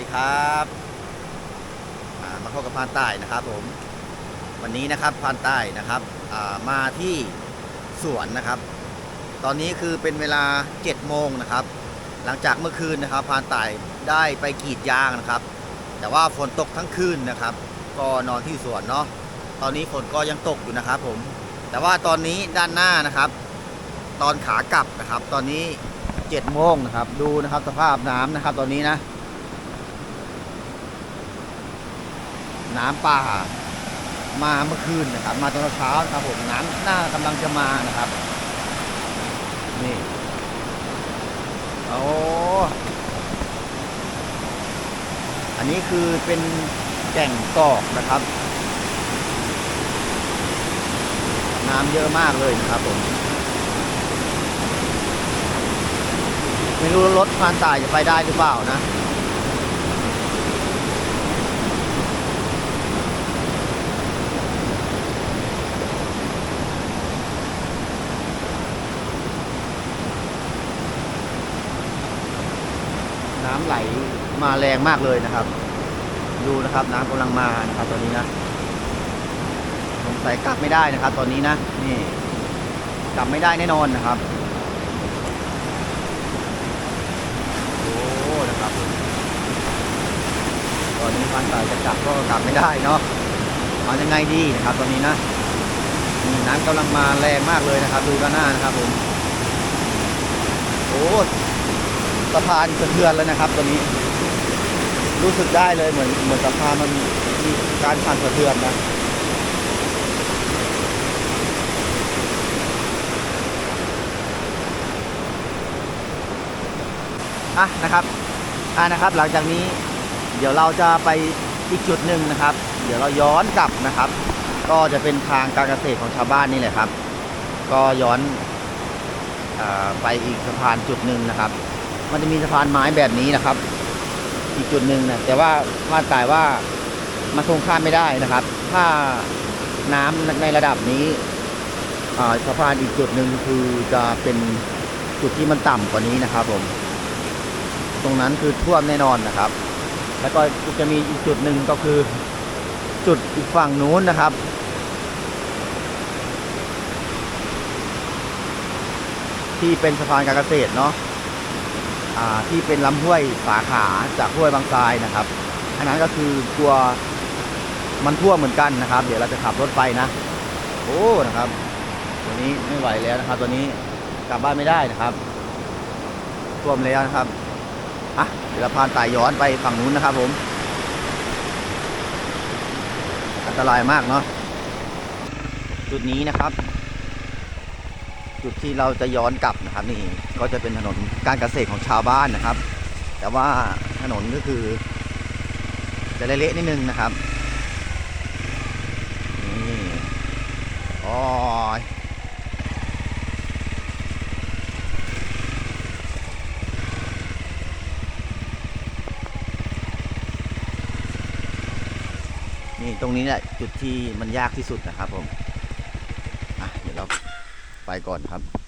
ดีครับอ่ามาพบกับพานใต้นะครับผมวันนี้นะครับพานใต้นะครับามาที่สวนนะครับ ตอนนี้คือเป็นเวลา7โมงนะครับ หลังจากเมื่อคืนนะครับพานใต้ได้ไปกรีดยางนะครับ แต่ว่าฝนตกทั้งคืนนะครับ ก็นอนที่สวนเนาะตอนนี้ฝนก็ยังตกอยู่นะครับ ผม แต่ว่าตอนนี้ด้านหน้านะครับ ตอนขากลับนะครับ ตอนนี้7โมงนะครับ ดูนะครับสภาพน้ำนะครับ ตอนนี้นะ น้ำป่ามาเมื่อคืนนะครับ มาตอนเช้าครับผมน้ำหน้ากำลังจะมานะครับ นี่โอ้อันนี้คือเป็นแก่งกอกนะครับ น้ำเยอะมากเลยนะครับผมไม่รู้รถพานตายจะไปได้หรือเปล่านะ ไหลมาแรงมากเลยนะครับ ดูนะครับน้ำกำลังมานะครับตอนนี้นะสงสัยกลับไม่ได้นะครับ ตอนนี้นะนี่กลับไม่ได้แน่นอนนะครับโอ้นะครับ ตอนนี้พันสายจะกลับก็กลับไม่ได้เนาะเอายังไงดีนะครับ ตอนนี้นะนี่น้ำกำลังมาแรงมากเลยนะครับ ดูด้านหน้านะครับผมโอ้ สะพานสะเทือนแล้วนะครับตอนนี้ รู้สึกได้เลยเหมือนเหมือนสะพานมันมีการสั่นสะเทือนนะอะนะครับอะนะครับ หลังจากนี้ เดี๋ยวเราจะไปอีกจุดหนึ่งนะครับ เดี๋ยวเราย้อนกลับนะครับ ก็จะเป็นทางการเกษตรของชาวบ้านนี่แหละครับ ก็ย้อนอไปอีกสะพานจุดหนึ่งนะครับ มันจะมีสะพานไม้แบบนี้นะครับ อีกจุดหนึ่งนะแต่ว่าพลาดตายว่ามันคงข้ามไม่ได้นะครับ ถ้าน้ำในระดับนี้อ่าสะพานอีกจุดหนึ่งคือจะเป็นจุดที่มันต่ำกว่านี้นะครับ ผม ตรงนั้นคือท่วมแน่นอนนะครับ แล้วก็จะมีอีกจุดหนึ่งก็คือ จุดอีกฝั่งนู้นนะครับที่เป็นสะพานการเกษตรเนาะ ที่เป็นลำห้วยสาขาจากห้วยบางทรายนะครับ อันนั้นก็คือกลัวมันท่วเหมือนกันนะครับ เดี๋ยวเราจะขับรถไปนะ โอ้นะครับ ตัวนี้ไม่ไหวแล้วนะครับ ตัวนี้กลับบ้านไม่ได้นะครับท่วมแล้วนะครับอะเดี๋ยวเราพานตายย้อนไปฝั่งนู้นนะครับ ผม อันตรายมากเนาะจุดนี้นะครับ จุดที่เราจะย้อนกลับนะครับนี่ก็จะเป็นถนนการเกษตรของชาวบ้านนะครับ แต่ว่าถนนก็คือ จะเละๆนิดนึงนะครับนี่อ๋อยนี่ตรงนี้แหละจุดที่มันยากที่สุดนะครับผมอะเดี๋ยวเรา ไปก่อนครับ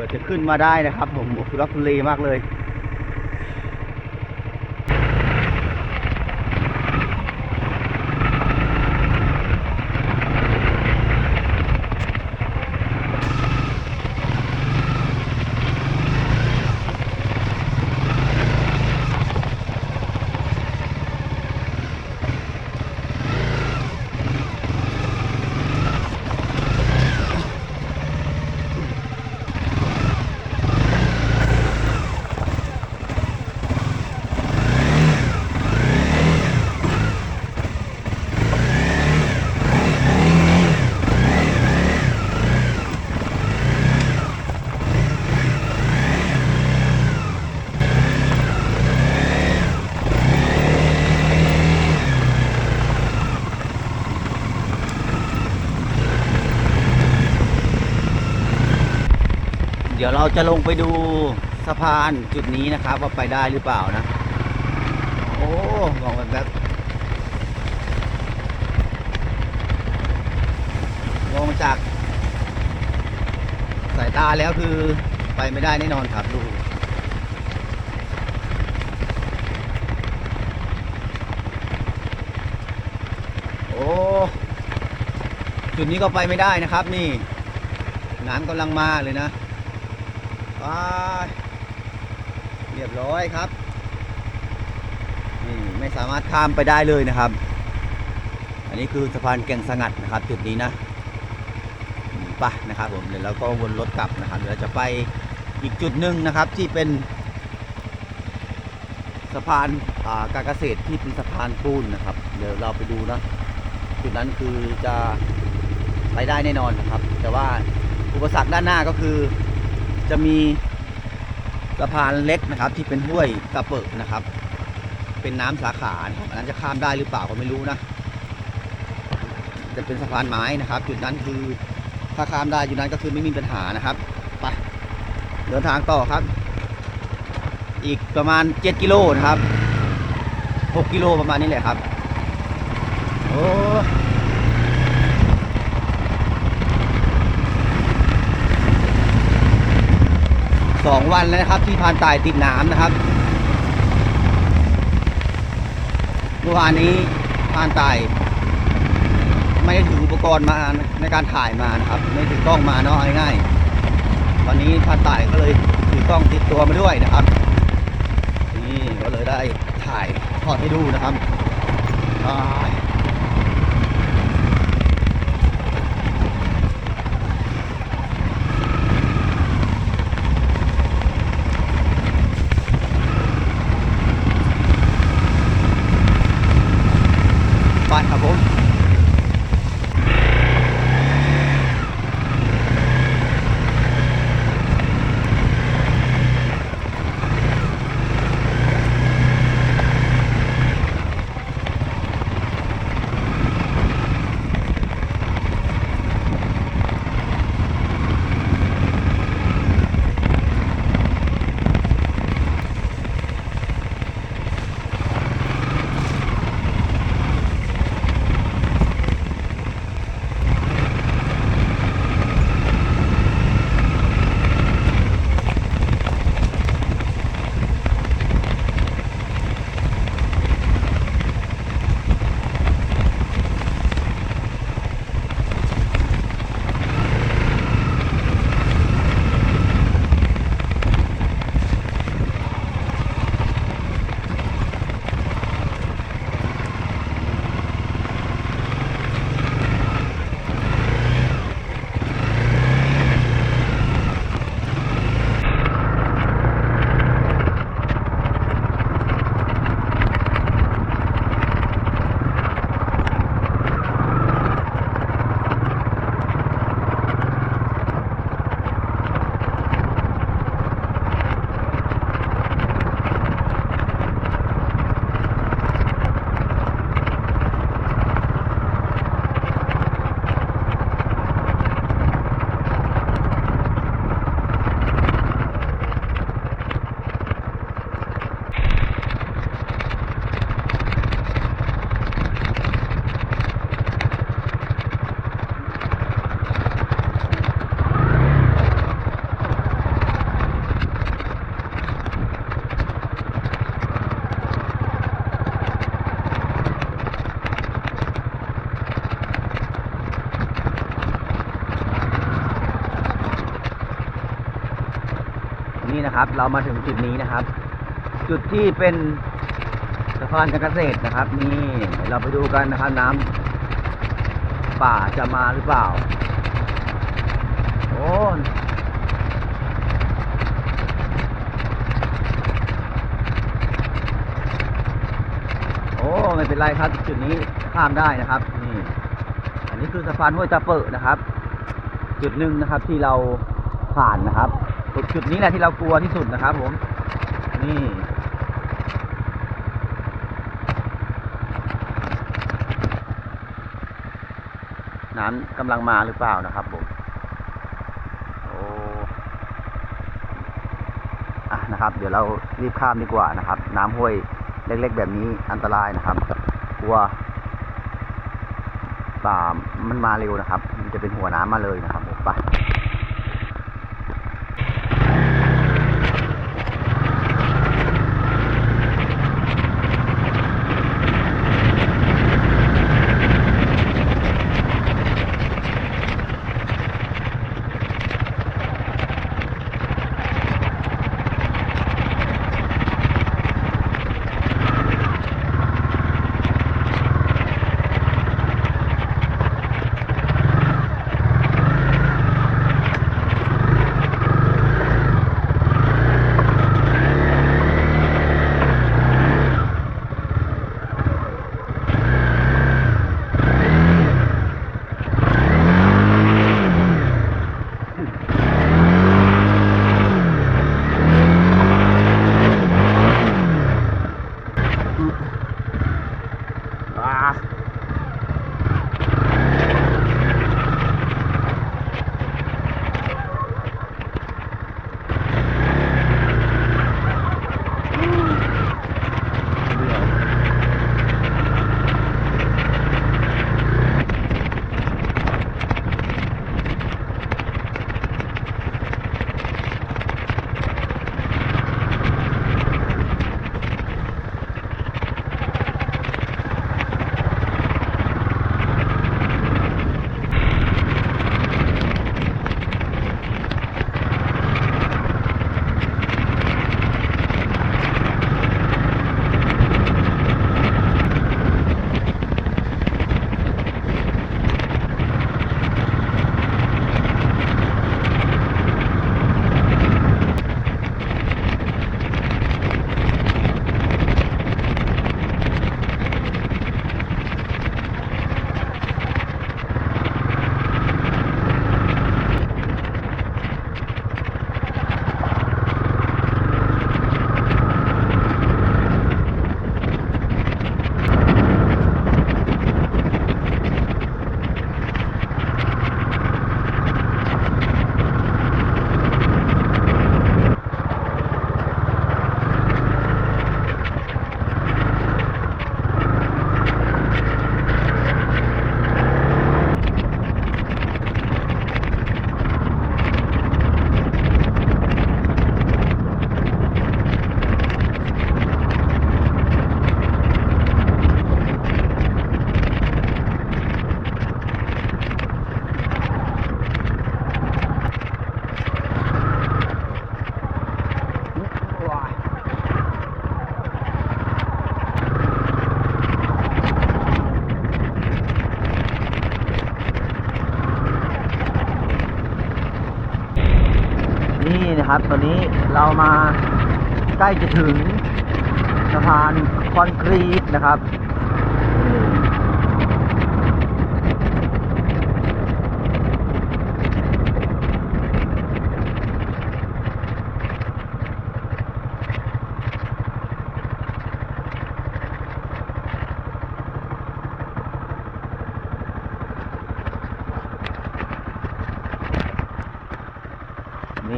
ผื่อจะขึ้นมาได้นะครับ ผมโรักทุเลมากเลย จะลงไปดูสะพานจุดนี้นะครับ ว่าไปได้หรือเปล่านะ โอ้มองแบบมองจาก สายตาแล้วคือไปไม่ได้แน่นอนครับดูโอ้จุดนี้ก็ไปไม่ได้นะครับ นี่น้ำกำลังมาเลยนะ ไปเรียบร้อยครับนี่ไม่สามารถข้ามไปได้เลยนะครับ อันนี้คือสะพานแก่งสงัดนะครับ จุดนี้นะอืมไปนะครับผมเดี๋ยวเราก็วนรถกลับนะครับเดี๋ยวเราจะไปอีกจุดหนึ่งนะครับที่เป็นสะพานาการเกษตรที่เป็นสะพานปูนนะครับ เดี๋ยวเราไปดูนะจุดนั้นคือจะไปได้แน่นอนนะครับ แต่ว่าอุปสรรคด้านหน้าก็คือ จะมีสะพานเล็กนะครับ ที่เป็นห้วยกระเปิกนะครับ เป็นน้ำสาขานะครับอันนั้นจะข้ามได้หรือเปล่าก็ไม่รู้นะ จะเป็นสะพานไม้นะครับ จุดนั้นคือถ้าข้ามได้จุดนั้นก็คือไม่มีปัญหานะครับไปเดินทางต่อครับ อีกประมาณ 7 กิโลนะครับ 6 กิโลประมาณนี้แหละครับ โอ้ สองวันแล้วนะครับที่พานตายติดน้ำนะครับเมื่อวานนี้พานตายไม่ได้ถืออุปกรณ์มาในการถ่ายมานะครับ ไม่ถือกล้องมาเนาะง่ายๆวันนี้พานตายก็เลยถือกล้องติดตัวมาด้วยนะครับ นี่ก็เลยได้ถ่ายทอดให้ดูนะครับ เรามาถึงจุดนี้นะครับ จุดที่เป็นสะพานการเกษตรนะครับ นี่เราไปดูกันนะครับน้ำป่าจะมาหรือเปล่าโอ้โอ้ไม่เป็นไรครับจุดนี้ข้ามได้นะครับนี่อันนี้คือสะพานห้วยตะเปิดนะครับ จุดหนึ่งนะครับที่เราผ่านนะครับ จุดจุดนี้แหละที่เรากลัวที่สุดนะครับผม นี่น้ำกำลังมาหรือเปล่านะครับผมโอ้อะนะครับ เดี๋ยวเรารีบข้ามดีกว่านะครับ น้ำห้วยเล็ก ๆ แบบนี้อันตรายนะครับ กลัวป่ามันมาเร็วนะครับ มันจะเป็นหัวน้ำมาเลยนะครับ นะครับตอนนี้เรามาใกล้จะถึงสะพานคอนกรีตนะครับ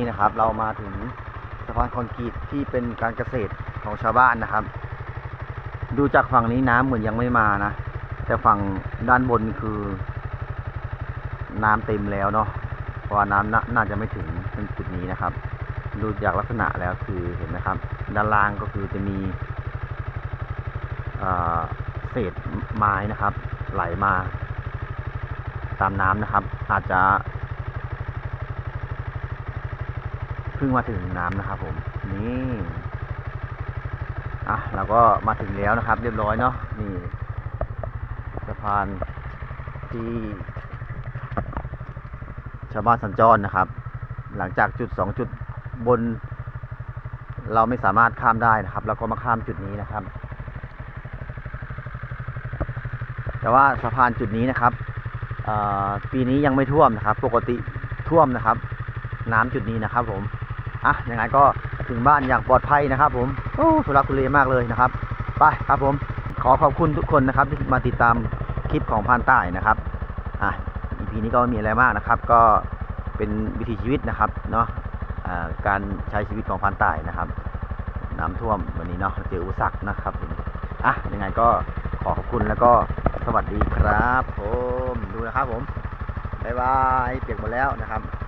นี่นะครับ เรามาถึงสะพานคอนกรีตที่เป็นการเกษตรของชาวบ้านนะครับ ดูจากฝั่งนี้น้ำเหมือนยังไม่มานะ แต่ฝั่งด้านบนคือ น้ำเต็มแล้วเนาะเพราะว่าน้ำนาน่าจะไม่ถึงเป็นจุดนี้นะครับ ดูจากลักษณะแล้วคือเห็นไหมครับ ด้านล่างก็คือจะมีเอ่อเศษไม้นะครับ ไหลมาตามน้ำนะครับ อาจจะ เพิ่งมาถึงน้ำนะครับ ผม นี่อะเราก็มาถึงแล้วนะครับ เรียบร้อยเนาะนี่สะพานที่ชาวบ้านสัญจรนะครับ หลังจากจุดสองจุดบน เราไม่สามารถข้ามได้นะครับเราก็มาข้ามจุดนี้นะครับ แต่ว่าสะพานจุดนี้นะครับปีนี้ยังไม่ท่วมนะครับ ปกติท่วมนะครับ น้ำจุดนี้นะครับผม อะยังไงก็ถึงบ้านอย่างปลอดภัยนะครับ ผมโอ้ทุรักทุเลมากเลยนะครับไปครับผมขอขอบคุณทุกคนนะครับที่มาติดตามคลิปของพานใต้นะครับอะ EP นี้ก็ไม่มีอะไรมากนะครับ ก็เป็นวิถีชีวิตนะครับเนาะการใช้ชีวิตของพานใต้นะครับ น้ำท่วมวันนี้เนาะเจออุปสรรคนะครับอะยังไงก็ขอขอบคุณแล้วก็สวัสดีครับ ผมดูนะครับผมบ๊ายบายเปียกหมดแล้วนะครับ